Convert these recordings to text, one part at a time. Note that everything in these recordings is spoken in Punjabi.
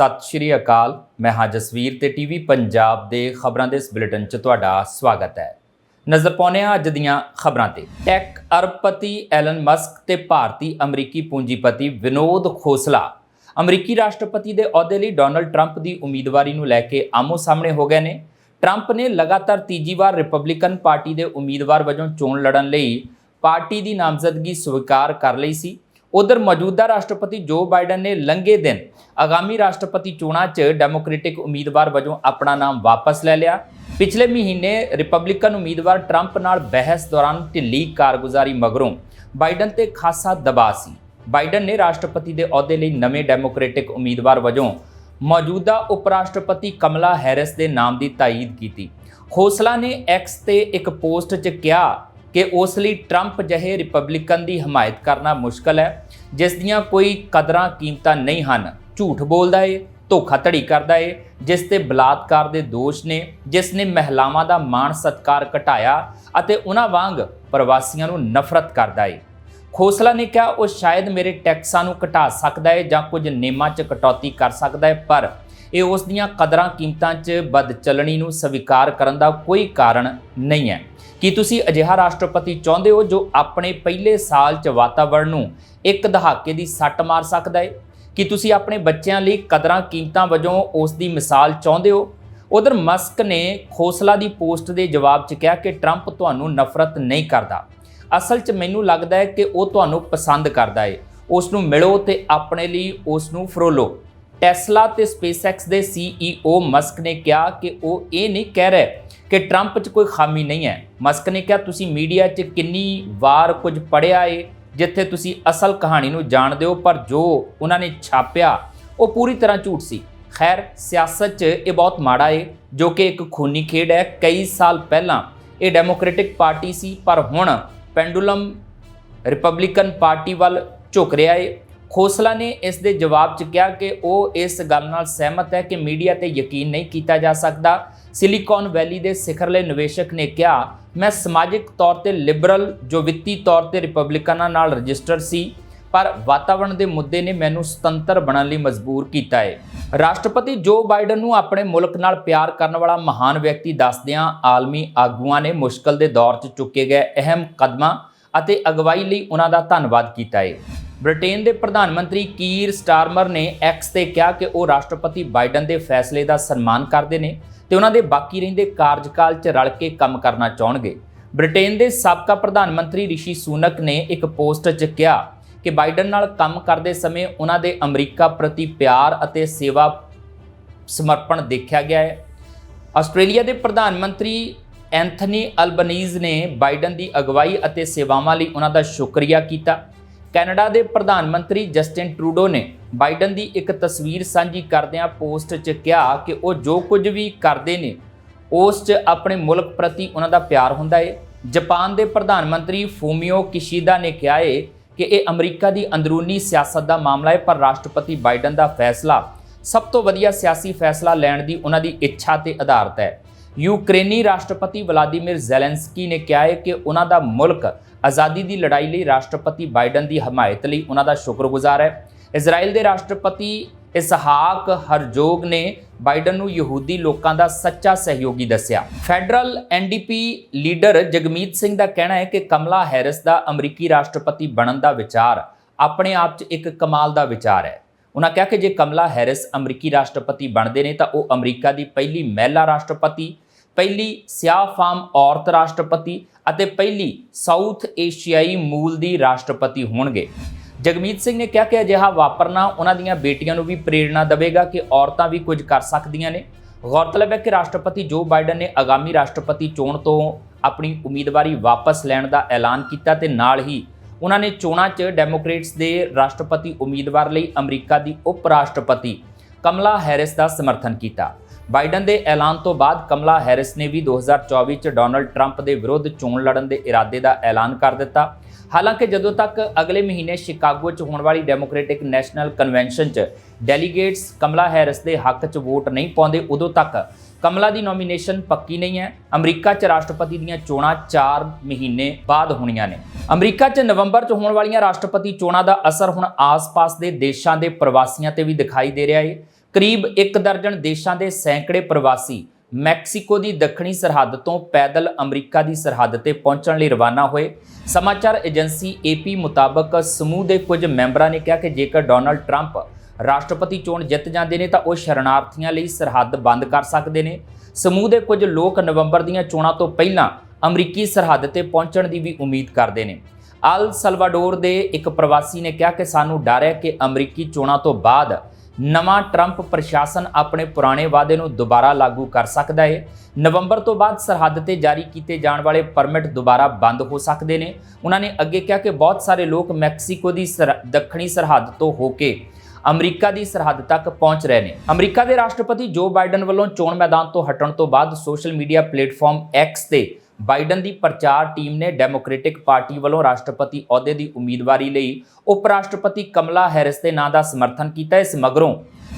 ਸਤਿ ਸ਼੍ਰੀ ਅਕਾਲ। ਮੈਂ ਹਾਂ ਜਸਵੀਰ ਤੇ ਟੀਵੀ ਪੰਜਾਬ ਦੇ ਖਬਰਾਂ ਦੇ ਇਸ ਬੁਲੇਟਿਨ 'ਚ ਤੁਹਾਡਾ ਸਵਾਗਤ ਹੈ। ਨਜ਼ਰ ਪਾਉਂਦੇ ਹਾਂ ਅੱਜ ਦੀਆਂ ਖਬਰਾਂ ਤੇ। ਟੈਕ ਅਰਬਪਤੀ ਐਲਨ ਮਸਕ ਤੇ ਭਾਰਤੀ ਅਮਰੀਕੀ ਪੂੰਜੀਪਤੀ ਵਿਨੋਦ ਖੋਸਲਾ। ਅਮਰੀਕੀ ਰਾਸ਼ਟਰਪਤੀ ਦੇ ਅਹੁਦੇ ਲਈ ਡੋਨਲਡ ਟਰੰਪ ਦੀ ਉਮੀਦਵਾਰੀ ਨੂੰ ਲੈ ਕੇ ਆਮੋ ਸਾਹਮਣੇ ਹੋ ਗਏ ਨੇ। ਟਰੰਪ ਨੇ ਲਗਾਤਾਰ ਤੀਜੀ ਵਾਰ ਰਿਪਬਲਿਕਨ ਪਾਰਟੀ ਦੇ ਉਮੀਦਵਾਰ ਵਜੋਂ ਚੋਣ ਲੜਨ ਲਈ ਪਾਰਟੀ ਦੀ ਨਾਮਜ਼ਦਗੀ ਸਵੀਕਾਰ ਕਰ ਲਈ ਸੀ। ਉਧਰ ਮੌਜੂਦਾ ਰਾਸ਼ਟਰਪਤੀ ਜੋ ਬਾਈਡਨ ਨੇ ਲੰਘੇ ਦਿਨ ਆਗਾਮੀ ਰਾਸ਼ਟਰਪਤੀ ਚੋਣਾਂ 'ਚ ਡੈਮੋਕ੍ਰੈਟਿਕ ਉਮੀਦਵਾਰ ਵਜੋਂ ਆਪਣਾ ਨਾਮ ਵਾਪਸ ਲੈ ਲਿਆ। ਪਿਛਲੇ ਮਹੀਨੇ ਰਿਪਬਲਿਕਨ ਉਮੀਦਵਾਰ ਟਰੰਪ ਨਾਲ ਬਹਿਸ ਦੌਰਾਨ ਢਿੱਲੀ ਕਾਰਗੁਜ਼ਾਰੀ ਮਗਰੋਂ ਬਾਈਡਨ ਤੇ ਖਾਸਾ ਦਬਾਅ ਸੀ। ਬਾਈਡਨ ਨੇ ਰਾਸ਼ਟਰਪਤੀ ਦੇ ਅਹੁਦੇ ਲਈ ਨਵੇਂ ਡੈਮੋਕ੍ਰੈਟਿਕ ਉਮੀਦਵਾਰ ਵਜੋਂ ਮੌਜੂਦਾ ਉਪ ਰਾਸ਼ਟਰਪਤੀ ਕਮਲਾ ਹੈਰਿਸ ਦੇ ਨਾਮ ਦੀ ਤਾਈਦ ਕੀਤੀ। ਖੋਸਲਾ ਨੇ ਐਕਸ ਤੇ ਇੱਕ ਪੋਸਟ 'ਚ ਕਿਹਾ ਕਿ ਉਸ ਲਈ ਟਰੰਪ ਜਿਹੇ ਰਿਪਬਲਿਕਨ ਦੀ ਹਮਾਇਤ ਕਰਨਾ ਮੁਸ਼ਕਲ ਹੈ, ਜਿਸ ਦੀਆਂ ਕੋਈ ਕਦਰਾਂ ਕੀਮਤਾਂ ਨਹੀਂ ਹਨ। ਝੂਠ ਬੋਲਦਾ ਏ ਧੋਖਾਧੜੀ ਕਰਦਾ ਏ, ਜਿਸ ਤੇ ਬਲਾਤਕਾਰ ਦੇ ਦੋਸ਼ ਨੇ, ਜਿਸ ਨੇ ਮਹਿਲਾਵਾਂ ਦਾ ਮਾਣ ਸਤਕਾਰ ਘਟਾਇਆ ਅਤੇ ਉਹਨਾਂ ਵਾਂਗ ਪ੍ਰਵਾਸੀਆਂ ਨੂੰ ਨਫ਼ਰਤ ਕਰਦਾ ਏ। ਖੋਸਲਾ ਨੇ ਕਿਹਾ, ਉਹ ਸ਼ਾਇਦ ਮੇਰੇ ਟੈਕਸਾਂ ਨੂੰ ਘਟਾ ਸਕਦਾ ਏ ਜਾਂ ਕੁਝ ਨਿਯਮਾਂ 'ਚ ਕਟੌਤੀ ਕਰ ਸਕਦਾ ਹੈ ਪਰ ਇਹ ਉਸ ਦੀਆਂ ਕਦਰਾਂ ਕੀਮਤਾਂ 'ਚ ਬਦਚਲਣੀ ਨੂੰ ਸਵੀਕਾਰ ਕਰਨ ਦਾ ਕੋਈ ਕਾਰਨ ਨਹੀਂ ਹੈ। ਕੀ ਤੁਸੀਂ ਅਜਿਹਾ ਰਾਸ਼ਟਰਪਤੀ ਚਾਹੁੰਦੇ ਹੋ ਜੋ ਆਪਣੇ ਪਹਿਲੇ ਸਾਲ 'ਚ ਵਾਤਾਵਰਣ ਨੂੰ ਇੱਕ ਦਹਾਕੇ ਦੀ ਸੱਟ ਮਾਰ ਸਕਦਾ ਹੈ ਕੀ ਤੁਸੀਂ ਆਪਣੇ ਬੱਚਿਆਂ ਲਈ ਕਦਰਾਂ ਕੀਮਤਾਂ ਵਜੋਂ ਉਸ ਦੀ ਮਿਸਾਲ ਚਾਹੁੰਦੇ ਹੋ? ਉਧਰ ਮਸਕ ਨੇ ਖੋਸਲਾ ਦੀ ਪੋਸਟ ਦੇ ਜਵਾਬ 'ਚ ਕਿਹਾ ਕਿ ਟਰੰਪ ਤੁਹਾਨੂੰ ਨਫ਼ਰਤ ਨਹੀਂ ਕਰਦਾ। ਅਸਲ 'ਚ ਮੈਨੂੰ ਲੱਗਦਾ ਹੈ ਕਿ ਉਹ ਤੁਹਾਨੂੰ ਪਸੰਦ ਕਰਦਾ ਹੈ ਉਸ ਨੂੰ ਮਿਲੋ ਤੇ ਆਪਣੇ ਲਈ ਉਸ ਨੂੰ ਫਰੋਲੋ। ਟੈਸਲਾ ਤੇ ਸਪੇਸਐਕਸ ਦੇ CEO ਮਸਕ ਨੇ ਕਿਹਾ ਕਿ ਉਹ ਇਹ ਨਹੀਂ ਕਹਿ ਰਿਹਾ ਕਿ ਟਰੰਪ 'ਚ ਕੋਈ ਖਾਮੀ ਨਹੀਂ ਹੈ। ਮਸਕ ਨੇ ਕਿਹਾ, ਤੁਸੀਂ ਮੀਡੀਆ 'ਚ ਕਿੰਨੀ ਵਾਰ ਕੁਝ ਪੜਿਆ ਏ, ਜਿੱਥੇ ਤੁਸੀਂ ਅਸਲ ਕਹਾਣੀ ਨੂੰ ਜਾਣਦੇ ਹੋ, ਪਰ ਜੋ ਉਹਨਾਂ ਨੇ ਛਾਪਿਆ, ਉਹ ਪੂਰੀ ਤਰ੍ਹਾਂ ਝੂਠ ਸੀ। ਖੈਰ, ਸਿਆਸਤ 'ਚ ਇਹ ਬਹੁਤ ਮਾੜਾ ਏ, ਜੋ ਕਿ ਇੱਕ ਖੂਨੀ ਖੇਡ ਹੈ। ਕਈ ਸਾਲ ਪਹਿਲਾਂ ਇਹ ਡੈਮੋਕ੍ਰੈਟਿਕ ਪਾਰਟੀ ਸੀ, ਪਰ ਹੁਣ ਪੈਂਡੂਲਮ ਰਿਪਬਲਿਕਨ ਪਾਰਟੀ ਵੱਲ ਝੁਕ ਰਿਹਾ ਏ। ਖੋਸਲਾ ਨੇ ਇਸ ਦੇ ਜਵਾਬ 'ਚ ਕਿਹਾ ਕਿ ਉਹ ਇਸ ਗੱਲ ਨਾਲ ਸਹਿਮਤ ਹੈ ਕਿ ਮੀਡੀਆ ਤੇ ਯਕੀਨ ਨਹੀਂ ਕੀਤਾ ਜਾ ਸਕਦਾ। ਸਿਲੀਕਾਨ ਵੈਲੀ ਦੇ ਸਿਖਰਲੇ ਨਿਵੇਸ਼ਕ ਨੇ ਕਿਹਾ, ਮੈਂ ਸਮਾਜਿਕ ਤੌਰ ਤੇ ਲਿਬਰਲ ਜੋ ਵਿੱਤੀ ਤੌਰ ਤੇ ਰਿਪਬਲਿਕਨਾਂ ਨਾਲ ਰਜਿਸਟਰ ਸੀ, ਪਰ ਵਾਤਾਵਰਣ ਦੇ ਮੁੱਦੇ ਨੇ ਮੈਨੂੰ ਸੁਤੰਤਰ ਬਣਨ ਲਈ ਮਜਬੂਰ ਕੀਤਾ ਹੈ ਰਾਸ਼ਟਰਪਤੀ ਜੋ ਬਾਈਡਨ ਨੂੰ ਆਪਣੇ ਮੁਲਕ ਨਾਲ ਪਿਆਰ ਕਰਨ ਵਾਲਾ ਮਹਾਨ ਵਿਅਕਤੀ ਦੱਸਦਿਆਂ ਆਲਮੀ ਆਗੂਆਂ ਨੇ ਮੁਸ਼ਕਲ ਦੇ ਦੌਰ 'ਚ ਚੁੱਕੇ ਗਏ ਅਹਿਮ ਕਦਮਾਂ ਅਤੇ ਅਗਵਾਈ ਲਈ ਉਹਨਾਂ ਦਾ ਧੰਨਵਾਦ ਕੀਤਾ ਹੈ ਬ੍ਰਿਟੇਨ ਦੇ ਪ੍ਰਧਾਨ ਮੰਤਰੀ ਕੀਰ ਸਟਾਰਮਰ ਨੇ ਐਕਸ ਤੇ ਕਿਹਾ ਕਿ ਉਹ ਰਾਸ਼ਟਰਪਤੀ ਬਾਈਡਨ ਦੇ ਫੈਸਲੇ ਦਾ ਸਨਮਾਨ ਕਰਦੇ ਨੇ ਤੇ ਉਹਨਾਂ ਦੇ ਬਾਕੀ ਰਹਿੰਦੇ ਕਾਰਜਕਾਲ 'ਚ ਰਲ ਕੇ ਕੰਮ ਕਰਨਾ ਚਾਹਣਗੇ। ਬ੍ਰਿਟੇਨ ਦੇ ਸਾਬਕਾ ਪ੍ਰਧਾਨ ਮੰਤਰੀ ਰਿਸ਼ੀ ਸੂਨਕ ਨੇ ਇੱਕ ਪੋਸਟ 'ਚ ਕਿਹਾ ਕਿ ਬਾਈਡਨ ਨਾਲ ਕੰਮ ਕਰਦੇ ਸਮੇਂ ਉਹਨਾਂ ਦੇ ਅਮਰੀਕਾ ਪ੍ਰਤੀ ਪਿਆਰ ਅਤੇ ਸੇਵਾ ਸਮਰਪਣ ਦੇਖਿਆ ਗਿਆ ਹੈ। ਆਸਟ੍ਰੇਲੀਆ ਦੇ ਪ੍ਰਧਾਨ ਮੰਤਰੀ ਐਂਥਨੀ ਅਲਬਨੀਜ਼ ਨੇ ਬਾਈਡਨ ਦੀ ਅਗਵਾਈ ਅਤੇ ਸੇਵਾਵਾਂ ਲਈ ਉਹਨਾਂ ਦਾ ਸ਼ੁਕਰੀਆ ਕੀਤਾ। ਕੈਨੇਡਾ ਦੇ ਪ੍ਰਧਾਨ ਮੰਤਰੀ ਜਸਟਿਨ ਟਰੂਡੋ ਨੇ ਬਾਈਡਨ ਦੀ ਇੱਕ ਤਸਵੀਰ ਸਾਂਝੀ ਕਰਦਿਆਂ ਪੋਸਟ 'ਚ ਕਿਹਾ ਕਿ ਉਹ ਜੋ ਕੁਝ ਵੀ ਕਰਦੇ ਨੇ, ਉਸ 'ਚ ਆਪਣੇ ਮੁਲਕ ਪ੍ਰਤੀ ਉਹਨਾਂ ਦਾ ਪਿਆਰ ਹੁੰਦਾ ਏ। ਜਾਪਾਨ ਦੇ ਪ੍ਰਧਾਨ ਮੰਤਰੀ ਫੂਮੀਓ ਕਿਸ਼ੀਦਾ ਨੇ ਕਿਹਾ ਏ ਕਿ ਇਹ ਅਮਰੀਕਾ ਦੀ ਅੰਦਰੂਨੀ ਸਿਆਸਤ ਦਾ ਮਾਮਲਾ ਹੈ ਪਰ ਰਾਸ਼ਟਰਪਤੀ ਬਾਈਡਨ ਦਾ ਫੈਸਲਾ ਸਭ ਤੋਂ ਵਧੀਆ ਸਿਆਸੀ ਫੈਸਲਾ ਲੈਣ ਦੀ ਉਹਨਾਂ ਦੀ ਇੱਛਾ ਤੇ ਆਧਾਰਿਤ ਹੈ। ਯੂਕਰੇਨੀ ਰਾਸ਼ਟਰਪਤੀ ਵਲਾਦੀਮੀਰ ਜ਼ੈਲੈਂਸਕੀ ਨੇ ਕਿਹਾ ਹੈ ਕਿ ਉਹਨਾਂ ਦਾ ਮੁਲਕ ਆਜ਼ਾਦੀ ਦੀ ਲੜਾਈ ਲਈ ਰਾਸ਼ਟਰਪਤੀ ਬਾਈਡਨ ਦੀ ਹਮਾਇਤ ਲਈ ਉਹਨਾਂ ਦਾ ਸ਼ੁਕਰਗੁਜ਼ਾਰ ਹੈ। ਇਜ਼ਰਾਈਲ ਦੇ ਰਾਸ਼ਟਰਪਤੀ ਇਸਹਾਕ ਹਰਜੋਗ ਨੇ ਬਾਈਡਨ ਨੂੰ ਯਹੂਦੀ ਲੋਕਾਂ ਦਾ ਸੱਚਾ ਸਹਿਯੋਗੀ ਦੱਸਿਆ। Federal NDP leader Jagmeet Singh ਦਾ ਕਹਿਣਾ ਹੈ ਕਿ ਕਮਲਾ ਹੈਰਿਸ ਦਾ ਅਮਰੀਕੀ ਰਾਸ਼ਟਰਪਤੀ ਬਣਨ ਦਾ ਵਿਚਾਰ ਆਪਣੇ ਆਪ 'ਚ ਇੱਕ ਕਮਾਲ ਦਾ ਵਿਚਾਰ ਹੈ। ਉਹਨਾਂ ਕਿਹਾ ਕਿ ਜੇ ਕਮਲਾ ਹੈਰਿਸ ਅਮਰੀਕੀ ਰਾਸ਼ਟਰਪਤੀ ਬਣਦੇ ਨੇ ਤਾਂ ਉਹ ਅਮਰੀਕਾ ਦੀ ਪਹਿਲੀ ਮਹਿਲਾ ਰਾਸ਼ਟਰਪਤੀ, ਪਹਿਲੀ ਸਿਆਹ ਫਾਮ ਔਰਤ ਰਾਸ਼ਟਰਪਤੀ ਅਤੇ ਪਹਿਲੀ ਸਾਊਥ ਏਸ਼ੀਆਈ ਮੂਲ ਦੀ ਰਾਸ਼ਟਰਪਤੀ ਹੋਣਗੇ। ਜਗਮੀਤ ਸਿੰਘ ਨੇ ਕਿਹਾ ਕਿ ਅਜਿਹਾ ਵਾਪਰਨਾ ਉਹਨਾਂ ਦੀਆਂ ਬੇਟੀਆਂ ਨੂੰ ਵੀ ਪ੍ਰੇਰਣਾ ਦੇਵੇਗਾ ਕਿ ਔਰਤਾਂ ਵੀ ਕੁਝ ਕਰ ਸਕਦੀਆਂ ਨੇ। ਗੌਰਤਲਬ ਹੈ ਕਿ ਰਾਸ਼ਟਰਪਤੀ ਜੋ ਬਾਈਡਨ ਨੇ ਆਗਾਮੀ ਰਾਸ਼ਟਰਪਤੀ ਚੋਣ ਤੋਂ ਆਪਣੀ ਉਮੀਦਵਾਰੀ ਵਾਪਸ ਲੈਣ ਦਾ ਐਲਾਨ ਕੀਤਾ ਤੇ ਨਾਲ ਹੀ ਉਹਨਾਂ ਨੇ ਚੋਣਾਂ 'ਚ ਡੈਮੋਕ੍ਰੇਟਸ ਦੇ ਰਾਸ਼ਟਰਪਤੀ ਉਮੀਦਵਾਰ ਲਈ ਅਮਰੀਕਾ ਦੀ ਉਪ ਰਾਸ਼ਟਰਪਤੀ ਕਮਲਾ ਹੈਰਿਸ ਦਾ ਸਮਰਥਨ ਕੀਤਾ। ਬਾਈਡਨ ਦੇ ਐਲਾਨ ਤੋਂ ਬਾਅਦ ਕਮਲਾ ਹੈਰਿਸ ਨੇ ਵੀ 2024 ਚ ਡੋਨਲਡ ਟਰੰਪ ਦੇ ਵਿਰੁੱਧ ਚੋਣ ਲੜਨ ਦੇ ਇਰਾਦੇ ਦਾ ਐਲਾਨ ਕਰ ਦਿੱਤਾ। ਹਾਲਾਂਕਿ ਜਦੋਂ ਤੱਕ ਅਗਲੇ ਮਹੀਨੇ ਸ਼ਿਕਾਗੋ 'ਚ ਹੋਣ ਵਾਲੀ ਡੈਮੋਕ੍ਰੈਟਿਕ ਨੈਸ਼ਨਲ ਕਨਵੈਨਸ਼ਨ 'ਚ ਡੈਲੀਗੇਟਸ ਕਮਲਾ ਹੈਰਿਸ ਦੇ ਹੱਕ 'ਚ ਵੋਟ ਨਹੀਂ ਪਾਉਂਦੇ, ਉਦੋਂ ਤੱਕ ਕਮਲਾ ਦੀ ਨੋਮੀਨੇਸ਼ਨ ਪੱਕੀ ਨਹੀਂ ਹੈ। ਅਮਰੀਕਾ 'ਚ ਰਾਸ਼ਟਰਪਤੀ ਦੀਆਂ ਚੋਣਾਂ 4 ਮਹੀਨੇ ਬਾਅਦ ਹੋਣੀਆਂ ਨੇ। ਅਮਰੀਕਾ 'ਚ ਨਵੰਬਰ 'ਚ ਹੋਣ ਵਾਲੀਆਂ ਰਾਸ਼ਟਰਪਤੀ ਚੋਣਾਂ ਦਾ ਅਸਰ ਹੁਣ ਆਸ-ਪਾਸ ਦੇ ਦੇਸ਼ਾਂ ਦੇ ਪ੍ਰਵਾਸੀਆਂ ਤੇ ਵੀ ਦਿਖਾਈ ਦੇ ਰਿਹਾ ਹੈ ਕਰੀਬ ਇੱਕ ਦਰਜਨ ਦੇਸ਼ਾਂ ਦੇ ਸੈਂਕੜੇ ਪ੍ਰਵਾਸੀ ਮੈਕਸੀਕੋ ਦੀ ਦੱਖਣੀ ਸਰਹੱਦ ਤੋਂ ਪੈਦਲ ਅਮਰੀਕਾ ਦੀ ਸਰਹੱਦ ਤੇ ਪਹੁੰਚਣ ਲਈ ਰਵਾਨਾ ਹੋਏ। ਸਮਾਚਾਰ ਏਜੰਸੀ ਏਪੀ ਮੁਤਾਬਕ ਸਮੂਹ ਦੇ ਕੁਝ ਮੈਂਬਰਾਂ ਨੇ ਕਿਹਾ ਕਿ ਜੇਕਰ ਡੋਨਲਡ ਟਰੰਪ ਰਾਸ਼ਟਰਪਤੀ ਚੋਣ ਜਿੱਤ ਜਾਂਦੇ ਨੇ ਤਾਂ ਉਹ ਸ਼ਰਨਾਰਥੀਆਂ ਲਈ ਸਰਹੱਦ ਬੰਦ ਕਰ ਸਕਦੇ ਨੇ। ਸਮੂਹ ਦੇ ਕੁਝ ਲੋਕ ਨਵੰਬਰ ਦੀਆਂ ਚੋਣਾਂ ਤੋਂ ਪਹਿਲਾਂ ਅਮਰੀਕੀ ਸਰਹੱਦ ਤੇ ਪਹੁੰਚਣ ਦੀ ਵੀ ਉਮੀਦ ਕਰਦੇ ਨੇ। ਅਲ ਸਲਵਾਡੋਰ ਦੇ ਇੱਕ ਪ੍ਰਵਾਸੀ ਨੇ ਕਿਹਾ ਕਿ ਸਾਨੂੰ ਡਰ ਹੈ ਕਿ ਅਮਰੀਕੀ ਚੋਣਾਂ ਤੋਂ ਬਾਅਦ ਨਵਾਂ ਟਰੰਪ ਪ੍ਰਸ਼ਾਸਨ ਆਪਣੇ ਪੁਰਾਣੇ ਵਾਅਦੇ ਨੂੰ ਦੁਬਾਰਾ ਲਾਗੂ ਕਰ ਸਕਦਾ ਹੈ। ਨਵੰਬਰ ਤੋਂ ਬਾਅਦ ਸਰਹੱਦ ਤੇ ਜਾਰੀ ਕੀਤੇ ਜਾਣ ਵਾਲੇ ਪਰਮਿਟ ਦੁਬਾਰਾ ਬੰਦ ਹੋ ਸਕਦੇ ਨੇ। ਉਹਨਾਂ ਨੇ ਅੱਗੇ ਕਿਹਾ ਕਿ ਬਹੁਤ ਸਾਰੇ ਲੋਕ ਮੈਕਸੀਕੋ ਦੀ ਸਰ- ਦੱਖਣੀ ਸਰਹੱਦ ਤੋਂ ਹੋ ਕੇ ਅਮਰੀਕਾ ਦੀ ਸਰਹੱਦ ਤੱਕ ਪਹੁੰਚ ਰਹੇ ਨੇ। ਅਮਰੀਕਾ ਦੇ ਰਾਸ਼ਟਰਪਤੀ ਜੋ ਬਾਈਡਨ ਵੱਲੋਂ ਚੋਣ ਮੈਦਾਨ ਤੋਂ ਹਟਣ ਤੋਂ ਬਾਅਦ ਸੋਸ਼ਲ ਮੀਡੀਆ ਪਲੇਟਫਾਰਮ ਐਕਸ ਤੇ ਬਾਈਡਨ ਦੀ ਪ੍ਰਚਾਰ ਟੀਮ ਨੇ ਡੈਮੋਕ੍ਰੈਟਿਕ ਪਾਰਟੀ ਵੱਲੋਂ ਰਾਸ਼ਟਰਪਤੀ ਅਹੁਦੇ ਦੀ ਉਮੀਦਵਾਰੀ ਲਈ ਉਪ ਰਾਸ਼ਟਰਪਤੀ ਕਮਲਾ ਹੈਰਿਸ ਦੇ ਨਾਂ ਦਾ ਸਮਰਥਨ ਕੀਤਾ। ਇਸ ਮਗਰੋਂ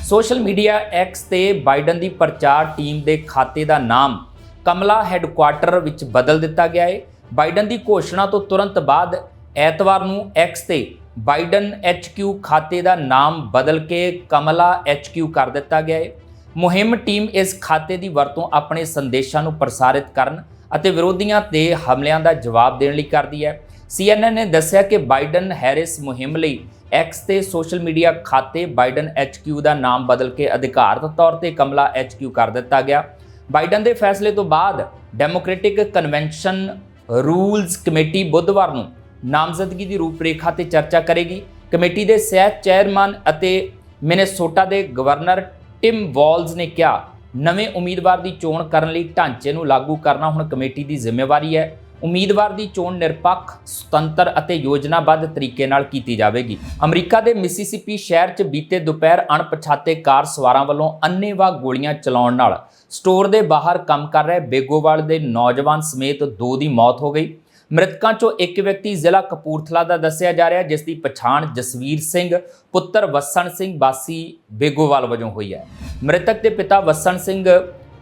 ਸੋਸ਼ਲ ਮੀਡੀਆ ਐਕਸ ਤੇ ਬਾਈਡਨ ਦੀ ਪ੍ਰਚਾਰ ਟੀਮ ਦੇ ਖਾਤੇ ਦਾ ਨਾਮ ਕਮਲਾ ਹੈੱਡਕੁਆਰਟਰ ਵਿੱਚ ਬਦਲ ਦਿੱਤਾ ਗਿਆ ਹੈ ਬਾਈਡਨ ਦੀ ਘੋਸ਼ਣਾ ਤੋਂ ਤੁਰੰਤ ਬਾਅਦ ਐਤਵਾਰ ਨੂੰ ਐਕਸ ਤੇ ਬਾਈਡਨ HQ ਖਾਤੇ ਦਾ ਨਾਮ ਬਦਲ ਕੇ ਕਮਲਾ HQ ਕਰ ਦਿੱਤਾ ਗਿਆ ਹੈ। ਮੁਹਿੰਮ ਟੀਮ ਇਸ ਖਾਤੇ ਦੀ ਵਰਤੋਂ ਆਪਣੇ ਸੰਦੇਸ਼ਾਂ ਨੂੰ ਪ੍ਰਸਾਰਿਤ ਕਰਨ ਅਤੇ ਵਿਰੋਧੀਆਂ ਤੇ ਹਮਲਿਆਂ ਦਾ ਜਵਾਬ ਦੇਣ ਲਈ ਕਰਦੀ ਹੈ। CNN ਨੇ ਦੱਸਿਆ ਕਿ ਬਾਈਡਨ ਹੈਰਿਸ ਮੁਹਿੰਮ ਲਈ X ਤੇ ਸੋਸ਼ਲ ਮੀਡੀਆ ਖਾਤੇ ਬਾਈਡਨ HQ ਦਾ ਨਾਮ ਬਦਲ ਕੇ ਅਧਿਕਾਰਤ ਤੌਰ ਤੇ ਕਮਲਾ HQ ਕਰ ਦਿੱਤਾ ਗਿਆ। ਬਾਈਡਨ ਦੇ ਫੈਸਲੇ ਤੋਂ ਬਾਅਦ ਡੈਮੋਕ੍ਰੈਟਿਕ ਕਨਵੈਨਸ਼ਨ ਰੂਲਸ ਕਮੇਟੀ ਬੁੱਧਵਾਰ ਨੂੰ ਨਾਮਜ਼ਦਗੀ ਦੀ ਰੂਪਰੇਖਾ ਤੇ ਚਰਚਾ ਕਰੇਗੀ। ਕਮੇਟੀ ਦੇ ਸਹਿ ਚੇਅਰਮੈਨ ਅਤੇ ਮਿਨੇਸੋਟਾ ਦੇ ਗਵਰਨਰ ਟਿਮ ਵਾਲਜ਼ ਨੇ ਕਿਹਾ, ਨਵੇਂ ਉਮੀਦਵਾਰ ਦੀ ਚੋਣ ਕਰਨ ਲਈ ਢਾਂਚੇ ਨੂੰ ਲਾਗੂ ਕਰਨਾ ਹੁਣ ਕਮੇਟੀ ਦੀ ਜ਼ਿੰਮੇਵਾਰੀ ਹੈ। ਉਮੀਦਵਾਰ ਦੀ ਚੋਣ ਨਿਰਪੱਖ, ਸੁਤੰਤਰ ਅਤੇ ਯੋਜਨਾਬੱਧ ਤਰੀਕੇ ਨਾਲ ਕੀਤੀ ਜਾਵੇਗੀ। ਅਮਰੀਕਾ ਦੇ ਮਿਸੀਸਿਪੀ ਸ਼ਹਿਰ 'ਚ ਬੀਤੇ ਦੁਪਹਿਰ ਅਣਪਛਾਤੇ ਕਾਰ ਸਵਾਰਾਂ ਵੱਲੋਂ ਅੰਨ੍ਹੇਵਾਹ ਗੋਲੀਆਂ ਚਲਾਉਣ ਨਾਲ ਸਟੋਰ ਦੇ ਬਾਹਰ ਕੰਮ ਕਰ ਰਹੇ ਬੇਗੋਵਾਲ ਦੇ ਨੌਜਵਾਨ ਸਮੇਤ ਦੋ ਦੀ ਮੌਤ ਹੋ ਗਈ। ਮ੍ਰਿਤਕਾਂ 'ਚੋਂ ਇੱਕ ਵਿਅਕਤੀ ਜ਼ਿਲ੍ਹਾ ਕਪੂਰਥਲਾ ਦਾ ਦੱਸਿਆ ਜਾ ਰਿਹਾ, ਜਿਸ ਦੀ ਪਛਾਣ ਜਸਵੀਰ ਸਿੰਘ, ਪੁੱਤਰ ਵਸਣ ਸਿੰਘ ਬਾਸੀ ਬੇਗੋਵਾਲ ਵਜੋਂ ਹੋਈ ਹੈ। ਮ੍ਰਿਤਕ ਦੇ ਪਿਤਾ ਵਸਣ ਸਿੰਘ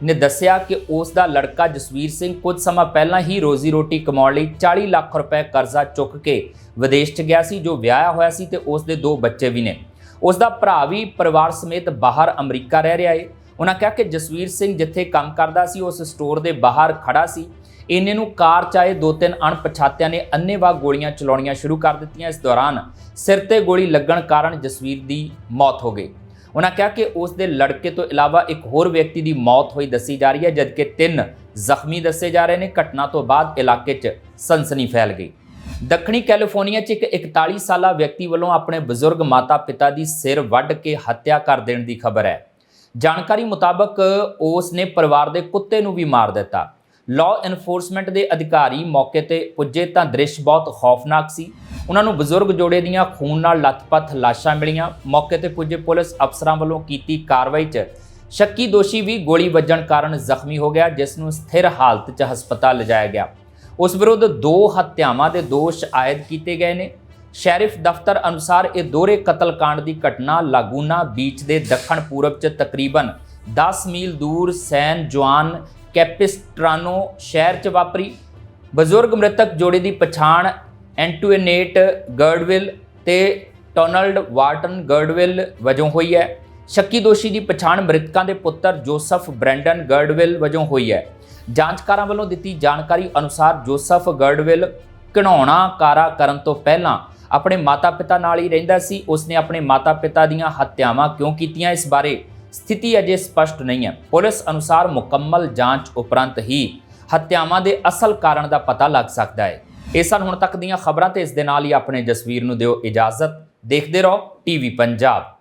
ਨੇ ਦੱਸਿਆ ਕਿ ਉਸ ਦਾ ਲੜਕਾ ਜਸਵੀਰ ਸਿੰਘ ਕੁਝ ਸਮਾਂ ਪਹਿਲਾਂ ਹੀ ਰੋਜ਼ੀ ਰੋਟੀ ਕਮਾਉਣ ਲਈ 40 ਲੱਖ ਰੁਪਏ ਕਰਜ਼ਾ ਚੁੱਕ ਕੇ ਵਿਦੇਸ਼ 'ਚ ਗਿਆ ਸੀ, ਜੋ ਵਿਆਹਿਆ ਹੋਇਆ ਸੀ ਤੇ ਉਸ ਦੇ ਦੋ ਬੱਚੇ ਵੀ ਨੇ। ਉਸ ਦਾ ਭਰਾ ਵੀ ਪਰਿਵਾਰ ਸਮੇਤ ਬਾਹਰ ਅਮਰੀਕਾ ਰਹਿ ਰਿਹਾ ਏ। ਉਹਨਾਂ ਕਿਹਾ ਕਿ ਜਸਵੀਰ ਸਿੰਘ ਜਿੱਥੇ ਕੰਮ ਕਰਦਾ ਸੀ, ਉਸ ਸਟੋਰ ਦੇ ਬਾਹਰ ਖੜਾ ਸੀ। ਇੰਨੇ ਨੂੰ ਕਾਰ 'ਚ ਆਏ ਦੋ ਤਿੰਨ ਅਣਪਛਾਤਿਆਂ ਨੇ ਅੰਨ੍ਹੇਵਾਹ ਗੋਲੀਆਂ ਚਲਾਉਣੀਆਂ ਸ਼ੁਰੂ ਕਰ ਦਿੱਤੀਆਂ। ਇਸ ਦੌਰਾਨ ਸਿਰ ਤੇ ਗੋਲੀ ਲੱਗਣ ਕਾਰਨ ਜਸਵੀਰ ਦੀ ਮੌਤ ਹੋ ਗਈ। ਉਹਨਾਂ ਕਿਹਾ ਕਿ ਉਸ ਦੇ ਲੜਕੇ ਤੋਂ ਇਲਾਵਾ ਇੱਕ ਹੋਰ ਵਿਅਕਤੀ ਦੀ ਮੌਤ ਹੋਈ ਦੱਸੀ ਜਾ ਰਹੀ ਹੈ, ਜਦਕਿ ਤਿੰਨ ਜ਼ਖਮੀ ਦੱਸੇ ਜਾ ਰਹੇ ਨੇ। ਘਟਨਾ ਤੋਂ ਬਾਅਦ ਇਲਾਕੇ 'ਚ ਸਨਸਨੀ ਫੈਲ ਗਈ। ਦੱਖਣੀ ਕੈਲੀਫੋਰਨੀਆ 'ਚ ਇੱਕ 41 ਸਾਲਾ ਵਿਅਕਤੀ ਵੱਲੋਂ ਆਪਣੇ ਬਜ਼ੁਰਗ ਮਾਤਾ-ਪਿਤਾ ਦੀ ਸਿਰ ਵੱਢ ਕੇ ਹੱਤਿਆ ਕਰ ਦੇਣ ਦੀ ਖਬਰ ਹੈ। ਜਾਣਕਾਰੀ ਮੁਤਾਬਕ ਉਸ ਨੇ ਪਰਿਵਾਰ ਦੇ ਕੁੱਤੇ ਨੂੰ ਵੀ ਮਾਰ ਦਿੱਤਾ। ਲਾਅ ਐਨਫੋਰਸਮੈਂਟ ਦੇ ਅਧਿਕਾਰੀ ਮੌਕੇ ਤੇ ਪੁੱਜੇ ਤਾਂ ਦ੍ਰਿਸ਼ ਬਹੁਤ ਖੌਫਨਾਕ ਸੀ। ਉਹਨਾਂ ਨੂੰ ਬਜ਼ੁਰਗ ਜੋੜੇ ਦੀਆਂ ਖੂਨ ਨਾਲ ਲੱਥਪੱਥ ਲਾਸ਼ਾਂ ਮਿਲੀਆਂ। ਮੌਕੇ ਤੇ ਪੁੱਜੇ ਪੁਲਿਸ ਅਫਸਰਾਂ ਵੱਲੋਂ ਕੀਤੀ ਕਾਰਵਾਈ 'ਚ ਸ਼ੱਕੀ ਦੋਸ਼ੀ ਵੀ ਗੋਲੀ ਵੱਜਣ ਕਾਰਨ ਜ਼ਖਮੀ ਹੋ ਗਿਆ, ਜਿਸ ਨੂੰ ਸਥਿਰ ਹਾਲਤ 'ਚ ਹਸਪਤਾਲ ਲਿਜਾਇਆ ਗਿਆ। ਉਸ ਵਿਰੁੱਧ ਦੋ ਹੱਤਿਆਵਾਂ ਦੇ ਦੋਸ਼ ਆਇਦ ਕੀਤੇ ਗਏ ਨੇ। ਸ਼ੈਰਿਫ ਦਫ਼ਤਰ ਅਨੁਸਾਰ ਇਹ ਦੋਹਰੇ ਕਤਲकांड ਦੀ ਘਟਨਾ ਲਾਗੂਨਾ ਬੀਚ ਦੇ ਦੱਖਣ ਪੂਰਬ 'ਚ ਤਕਰੀਬਨ 10 ਮੀਲ ਦੂਰ ਸੈਨ ਜੁਆਨ ਕੈਪਿਸਟਰਾਨੋ ਸ਼ਹਿਰ 'ਚ ਵਾਪਰੀ। ਬਜ਼ੁਰਗ ਮ੍ਰਿਤਕ ਜੋੜੇ ਦੀ ਪਛਾਣ ਐਂਟੂਏਨੇਟ ਗਰਡਵਿਲ ਤੇ ਟੋਨਲਡ ਵਾਰਟਨ ਗਰਡਵਿਲ ਵਜੋਂ ਹੋਈ ਹੈ। ਸ਼ੱਕੀ ਦੋਸ਼ੀ ਦੀ ਪਛਾਣ ਮ੍ਰਿਤਕਾਂ ਦੇ ਪੁੱਤਰ ਜੋਸਫ ਬ੍ਰੈਂਡਨ ਗਰਡਵਿਲ ਵਜੋਂ ਹੋਈ ਹੈ। ਜਾਂਚਕਾਰਾਂ ਵੱਲੋਂ ਦਿੱਤੀ ਜਾਣਕਾਰੀ ਅਨੁਸਾਰ ਜੋਸਫ ਗਰਡਵਿਲ ਘਿਨਾਉਣਾ ਕਾਰਾ ਕਰਨ ਤੋਂ ਪਹਿਲਾਂ ਆਪਣੇ ਮਾਤਾ-ਪਿਤਾ ਨਾਲ ਹੀ ਰਹਿੰਦਾ ਸੀ। ਉਸਨੇ ਆਪਣੇ ਮਾਤਾ-ਪਿਤਾ ਦੀਆਂ ਹੱਤਿਆਵਾਂ ਕਿਉਂ ਕੀਤੀਆਂ ਇਸ ਬਾਰੇ ਸਥਿਤੀ ਅਜੇ ਸਪਸ਼ਟ ਨਹੀਂ ਹੈ। ਪੁਲਿਸ ਅਨੁਸਾਰ ਮੁਕੰਮਲ ਜਾਂਚ ਉਪਰੰਤ ਹੀ ਹੱਤਿਆਵਾਂ ਦੇ ਅਸਲ ਕਾਰਨ ਦਾ ਪਤਾ ਲੱਗ ਸਕਦਾ ਹੈ। ਇਹ ਸਨ ਹੁਣ ਤੱਕ ਦੀਆਂ ਖਬਰਾਂ ਤੇ ਇਸ ਦੇ ਨਾਲ ਹੀ ਆਪਣੇ ਜਸਵੀਰ ਨੂੰ ਦਿਓ ਇਜਾਜ਼ਤ। ਦੇਖਦੇ ਰਹੋ, ਟੀਵੀ ਪੰਜਾਬ।